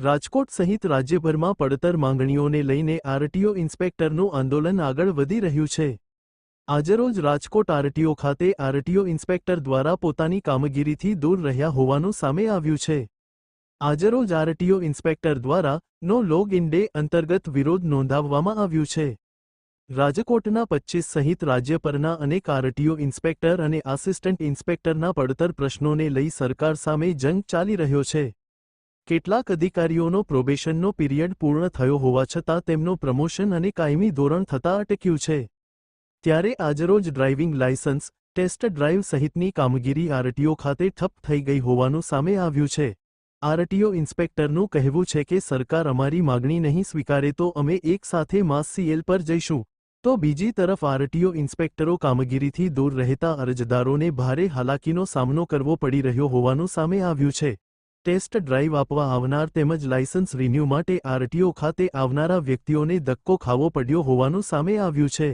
રાજકોટ સહિત રાજ્યભરમાં પડતર માંગણીઓને લઈને આરટીઓ ઇન્સ્પેક્ટરનું આંદોલન આગળ વધી રહ્યું છે. આજરોજ રાજકોટ આરટીઓ ખાતે આરટીઓ ઇન્સ્પેક્ટર દ્વારા પોતાની કામગીરીથી દૂર રહ્યા હોવાનું સામે આવ્યું છે. આજરોજ આરટીઓ ઇન્સ્પેક્ટર દ્વારા નો લોગ ઇન ડે અંતર્ગત વિરોધ નોંધાવવામાં આવ્યું છે. રાજકોટના પચ્ચીસ સહિત રાજ્ય પરના અનેક આરટીઓ ઇન્સ્પેક્ટર અને આસિસ્ટન્ટ ઇન્સ્પેક્ટરના પડતર પ્રશ્નોને લઈ સરકાર સામે જંગ ચાલી રહ્યો છે. કેટલાક અધિકારીઓનો પ્રોબેશનનો પિરિયડ પૂર્ણ થયો હોવા છતાં તેમનો પ્રમોશન અને કાયમી ધોરણ થતાં અટક્યું છે. ત્યારે આજરોજ ડ્રાઇવિંગ લાયસન્સ ટેસ્ટ ડ્રાઇવ સહિતની કામગીરી આરટીઓ ખાતે ઠપ થઈ ગઈ હોવાનું સામે આવ્યું છે. આરટીઓ ઇન્સ્પેક્ટરનું કહેવું છે કે સરકાર અમારી માગણી નહીં સ્વીકારે તો અમે એક સાથે માસ સીએલ પર જઈશું. તો બીજી તરફ આરટીઓ ઇન્સ્પેક્ટરો કામગીરીથી દૂર રહેતા અરજદારોને ભારે હાલાકીનો સામનો કરવો પડી રહ્યો હોવાનું સામે આવ્યું છે. ટેસ્ટ ડ્રાઇવ આપવા આવનાર તેમજ લાયસન્સ રિન્યૂ માટે આરટીઓ ખાતે આવનારા વ્યક્તિઓને ધક્કો ખાવો પડ્યો હોવાનું સામે આવ્યું છે.